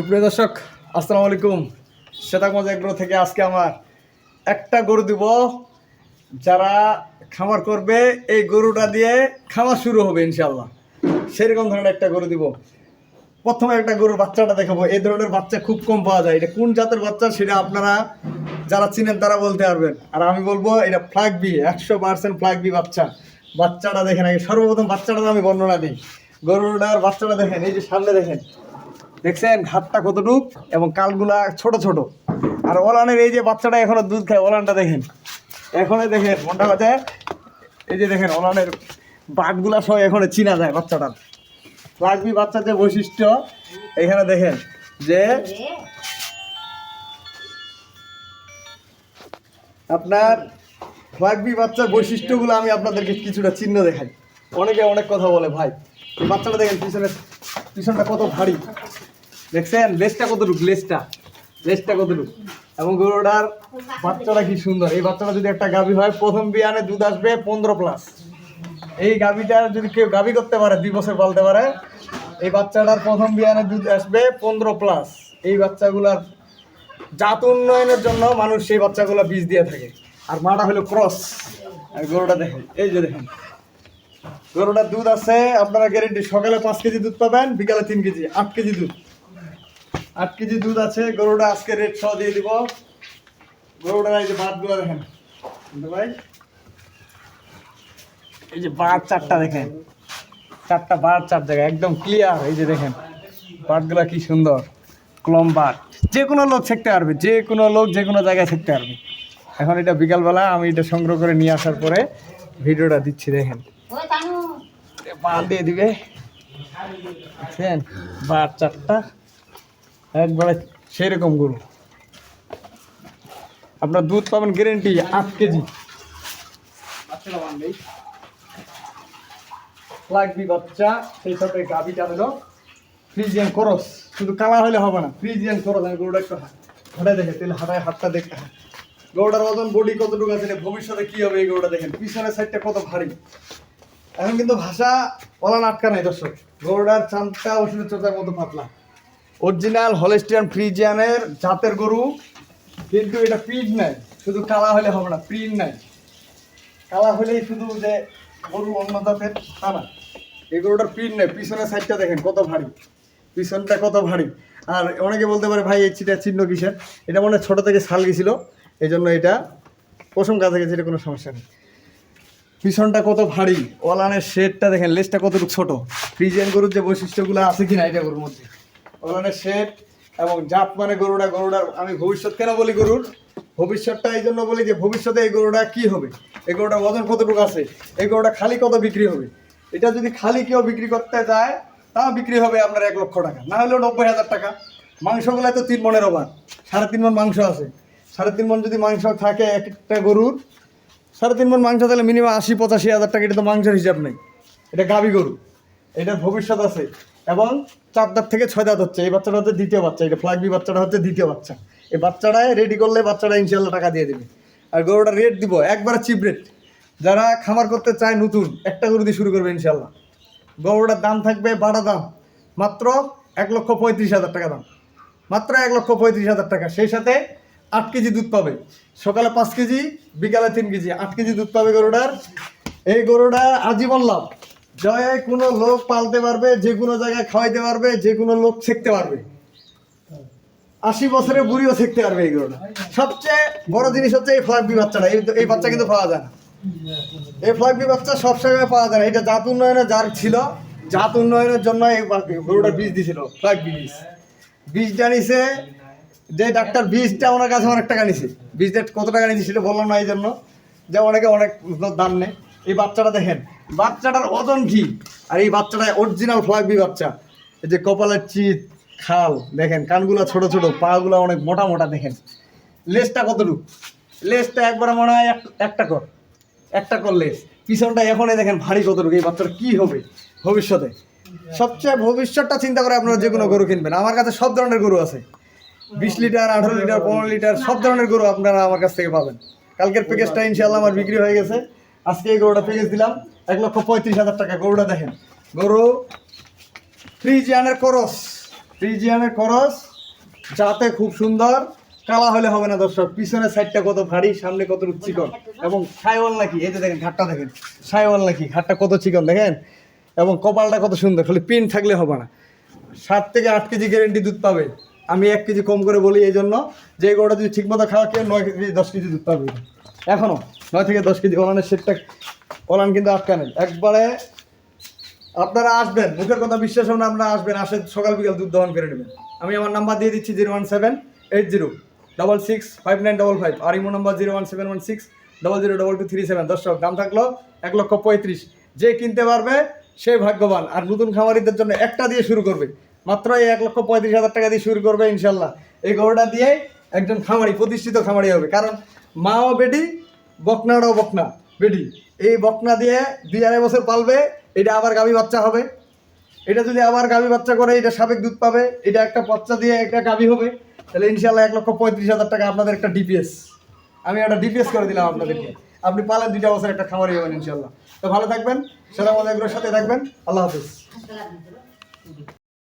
সুপ্রিয় দর্শক, আসসালামু আলাইকুম। শ্বেতাগঞ্জ এগ্রো থেকে আজকে আমার একটা গরু দিব। যারা খামার করবে, এই গরুটা দিয়ে খামার শুরু হবে ইনশাল্লাহ সেরকম ধরনের একটা গরু দিব। প্রথমে একটা গরুর বাচ্চাটা দেখাবো। এই ধরনের বাচ্চা খুব কম পাওয়া যায়। এটা কোন জাতের বাচ্চা সেটা আপনারা যারা চিনেন তারা বলতে পারবেন। আর আমি বলব, এটা ফ্ল্যাগ বি একশো পার্সেন্ট ফ্ল্যাগ বি বাচ্চা। বাচ্চাটা দেখেন আগে, সর্বপ্রথম বাচ্চাটার আমি বর্ণনা দিই। গরুটার বাচ্চাটা দেখেন, এই যে সামনে দেখেন। দেখছেন হাতটা কতটুক এবং কালগুলা ছোট ছোট। আর ওলানের এই যে বাচ্চাটা এখনও দুধ খায়, ওলানটা দেখেন। এখনও দেখেন, মনটা কথা এই যে দেখেন ওলানের বাঘগুলা সব এখনও চিনা যায় বাচ্চাটার। লাগবি বাচ্চার যে বৈশিষ্ট্য, এখানে দেখেন যে আপনার ফ্লাগবি বাচ্চার বৈশিষ্ট্যগুলো আমি আপনাদেরকে কিছুটা চিহ্ন দেখাই। অনেকে অনেক কথা বলে, ভাই বাচ্চাটা দেখেন পিছনে পিছনটা কত ভারী। দেখছেন? লেজটা কতটুকু? লেজটা। লেজটা কতটুকু? এবং গরুটার বাচ্চাটা কি সুন্দর? এই বাচ্চাটা যদি একটা গাভী হয়, প্রথম বিয়ানে দুধ আসবে পনেরো প্লাস এই গাভীটা যদি কেউ গাভী করতে পারে, দুই বছর পালতে পারে, এই বাচ্চাটার প্রথম বিয়ানে দুধ আসবে পনেরো প্লাস এই বাচ্চাগুলার জাত উন্নয়নের জন্য মানুষ সেই বাচ্চাগুলো বীজ দিয়ে থাকে। আর মাটা হলো ক্রস। গরুটা দেখেন, এই যে দেখেন। গরুটার দুধ আছে, আপনারা গ্যারেন্টি সকালে পাঁচ কেজি দুধ পাবেন, বিকালে তিন কেজি, আট কেজি দুধ। আট কেজি দুধ আছে গরুটা আজকে রেট সহ দিয়ে দিব। গরুটার এই যে বাদগুলো দেখেন ভাই এই যে বার চারটা দেখেন চারটা বার চার জায়গায় একদম ক্লিয়ার এই যে দেখেন বাটগুলো কি সুন্দর ক্লম বাট যে কোনো লোক শিখতে পারবে যে কোনো লোক যে কোনো জায়গায় শিখতে পারবে। এখন এটা বিকালবেলা আমি এটা সংগ্রহ করে নিয়ে আসার পরে ভিডিওটা দিচ্ছি দেখেন। বাল দিয়ে দিবে। দেখছেন বার চারটা। একবারে সেরকম গরু। আপনার দুধ পাবেন গ্যারেন্টি আট কেজি। লাগবি বাচ্চা, সেই সাথে গাভিটা হলো ফ্রিজিয়ান করস শুধু কালা হলে হবে না ফ্রিজিয়ান করস আমি গরুটা একটু হাঁটাই দেখে তেল হাঁটায় হাতটা দেখতে হয়। গরুটার ওজন বডি কতটুকু আছে ভবিষ্যতে কি হবে এই গরুটা দেখেন, পিছনের সাইডটা কত ভারী। এখন কিন্তু ভাষা বলান আটকা নাই দর্শক, গরুটার চামটা ওষুধের চোতার মতো পাতলা। অরিজিনাল হলেস্টিয়ান ফ্রিজিয়ানের জাতের গরু, কিন্তু এটা প্রিন্ট নাই। শুধু কালা হলে হবে না প্রিন্ট নাই। কালা হলেই শুধু যে গরু অন্য জাতের, তা না। এই গরুটার প্রিন্ট নেই। পিছনের সাইডটা দেখেন, কত ভারী। পিছনটা কত ভারী। আর অনেকে বলতে পারে, ভাই, এই চিটা চিহ্ন কিসের? এটা মনে হয় ছোটো থেকে ছাল গেছিল। এই জন্য এটা পশম কাছে গেছে এটা কোনো সমস্যা নেই। পিছনটা কত ভারী। ওলানের শেডটা দেখেন লেজটা কতটুকু ছোট। ফ্রিজিয়ান গরুর যে বৈশিষ্ট্যগুলো আছে কিনা এটা গরুর মধ্যে। ওলানের শেড এবং জাত মানে গরুটা গরুটার আমি ভবিষ্যৎ কেন বলি গরুর? ভবিষ্যৎটা এই জন্য বলি যে ভবিষ্যতে এই গরুটা কি হবে? এই গরুটা ওজন কতটুকু আছে? এই গরুটা খালি কত বিক্রি হবে? এটা যদি খালি কেউ বিক্রি করতে যায় তাও বিক্রি হবে আপনার এক লক্ষ টাকা। না হলেও নব্বই হাজার টাকা। মাংসগুলো তো তিন মনের ওভার সাড়ে তিন মন মাংস আছে। সাড়ে তিন মন যদি মাংস থাকে এক একটা গরুর, সাড়ে তিন মন মাংস তাহলে মিনিমাম আশি, পঁচাশি হাজার টাকা এটা তো মাংসের হিসাব নেই। এটা গাভী গরু। এটার ভবিষ্যৎ আছে। এবং চার দাঁত থেকে ছয় দাঁত হচ্ছে। এই বাচ্চাটা হচ্ছে দ্বিতীয় বাচ্চা এটা ফ্লাগবি বাচ্চাটা হচ্ছে দ্বিতীয় বাচ্চা। এই বাচ্চাটায় রেডি করলে বাচ্চাটা ইনশাল্লাহ টাকা দিয়ে দেবে। আর গরুটা রেট দিব, একবারে চিপ রেট যারা খামার করতে চায় নতুন, একটা গরু দিয়ে শুরু করবে ইনশাল্লাহ গরুটার দাম থাকবে বাড়া দাম, মাত্র এক লক্ষ পঁয়ত্রিশ হাজার টাকা দাম। মাত্র এক লক্ষ পঁয়ত্রিশ হাজার টাকা। সেই সাথে আট কেজি দুধ পাবে। সকালে পাঁচ কেজি, বিকালে তিন কেজি। আট কেজি দুধ পাবে গরুটার। এই গরুটা আজীবন লাভ। জয় কোনো লোক পালতে পারবে, যে কোনো জায়গায় খাওয়াইতে পারবে, যে কোনো লোক শিখতে পারবে। আশি বছরের বুড়িও শিখতে পারবে এই গরুটা। সবচেয়ে বড় জিনিস হচ্ছে এই ফ্লাগবি বাচ্চাটা। এই বাচ্চা কিন্তু পাওয়া যায় না। এই ফ্লাগবি বাচ্চা সব জায়গায় পাওয়া যায় না। এটা জাত উন্নয়নে যার ছিল, জাত উন্নয়নের জন্য এই গরুটার বীজ দিয়েছিল ফ্লাগবি বীজ। বীজটা নিছে, যে ডাক্তার বীজটা ওনার কাছে অনেক টাকা নিছে। বীজটা কত টাকা নিছে সেটা বললাম না এই জন্য। যে অনেকে অনেক দাম নেই এই বাচ্চাটা দেখেন, বাচ্চাটার ওজন কি? আর এই বাচ্চাটা অরিজিনাল ফ্লাগবি বাচ্চা। এই যে কপালের চিত, খাল, দেখেন, কানগুলো ছোট ছোট, পাগুলো অনেক মোটা মোটা, দেখেন। লেসটা কতটুকু? লেসটা একবার মনে হয় এক- একটা কর একটা কর লেস পিছনটা এখনই দেখেন ভারী কতটুকু, এই বাচ্চার কী হবে ভবিষ্যতে? সবচেয়ে ভবিষ্যৎটা চিন্তা করে আপনারা যে কোনো গরু কিনবেন। আমার কাছে সব ধরনের গরু আছে। বিশ লিটার, আঠারো লিটার, পনেরো লিটার, সব ধরনের গরু আপনারা আমার কাছ থেকে পাবেন। কালকের প্যাকেজটা ইনশাল্লাহ আমার বিক্রি হয়ে গেছে। আজকে এই গরুটা প্যাকেজ দিলাম, এক লক্ষ পঁয়ত্রিশ হাজার টাকা। গরুটা দেখেন, গরু ফ্রিজিয়ানের করস ফ্রিজিয়ানের করস, যাতে খুব সুন্দর, কালা হলে হবে না দর্শক। পিছনের সাইডটা কত ভারী, সামনে কত চিকন। এবং সাইওয়াল নাকি, এই যে দেখেন ঘাটটা দেখেন, সাইওয়াল নাকি, ঘাটটা কত চিকন দেখেন? এবং কপালটা কত সুন্দর, খালি পিন থাকলে হবে না। সাত থেকে আট কেজি গ্যারেন্টি দুধ পাবে। আমি এক কেজি কম করে বলি এই জন্য, যে গরুটা যদি ঠিকমতো খাওয়া খেয়ে নয় কেজি, দশ কেজি দুধ পাবে। এখনও নয় থেকে দশ কেজি ওলানের সেটটা ওলান কিন্তু আটকা নেই একবারে আপনারা আসবেন, মুখের কথা বিশ্বাস হবে না, আপনারা আসবেন, আসে সকাল বিকাল দুধ দহন করে নেবেন। আমি আমার নাম্বার দিয়ে দিচ্ছি zero one seven eight zero double six five nine double five আর Imo number zero one seven one six double zero double two three seven. দর্শক, দাম থাকল এক লক্ষ পঁয়ত্রিশ। যে কিনতে পারবে, সে ভাগ্যবান। আর নতুন খামারিদের জন্য একটা দিয়ে শুরু করবে। মাত্র এই এক লক্ষ পঁয়ত্রিশ হাজার টাকা দিয়ে শুরু করবে ইনশাল্লাহ। এই গরুটা দিয়ে একজন খামারি, প্রতিষ্ঠিত খামারি হবে। কারণ মাও বেটি বকনাটাও বকনা বেটি এই বকনা দিয়ে দুই আড়াই বছর পালবে, এটা আবার গাভী বাচ্চা হবে। এটা যদি আবার গাভী বাচ্চা করে, এটা সাবেক দুধ পাবে, এটা একটা বাচ্চা দিয়ে একটা গাভী হবে, তাহলে ইনশাল্লাহ এক লক্ষ পঁয়ত্রিশ হাজার টাকা আপনাদের একটা ডিপিএস আমি একটা ডিপিএস করে দিলাম আপনাদেরকে। আপনি পালেন দুইটা বছর, একটা খামারি হবেন ইনশাল্লাহ তো ভালো থাকবেন সেটা আমাদের সাথে থাকবেন, আল্লাহ হাফিজ।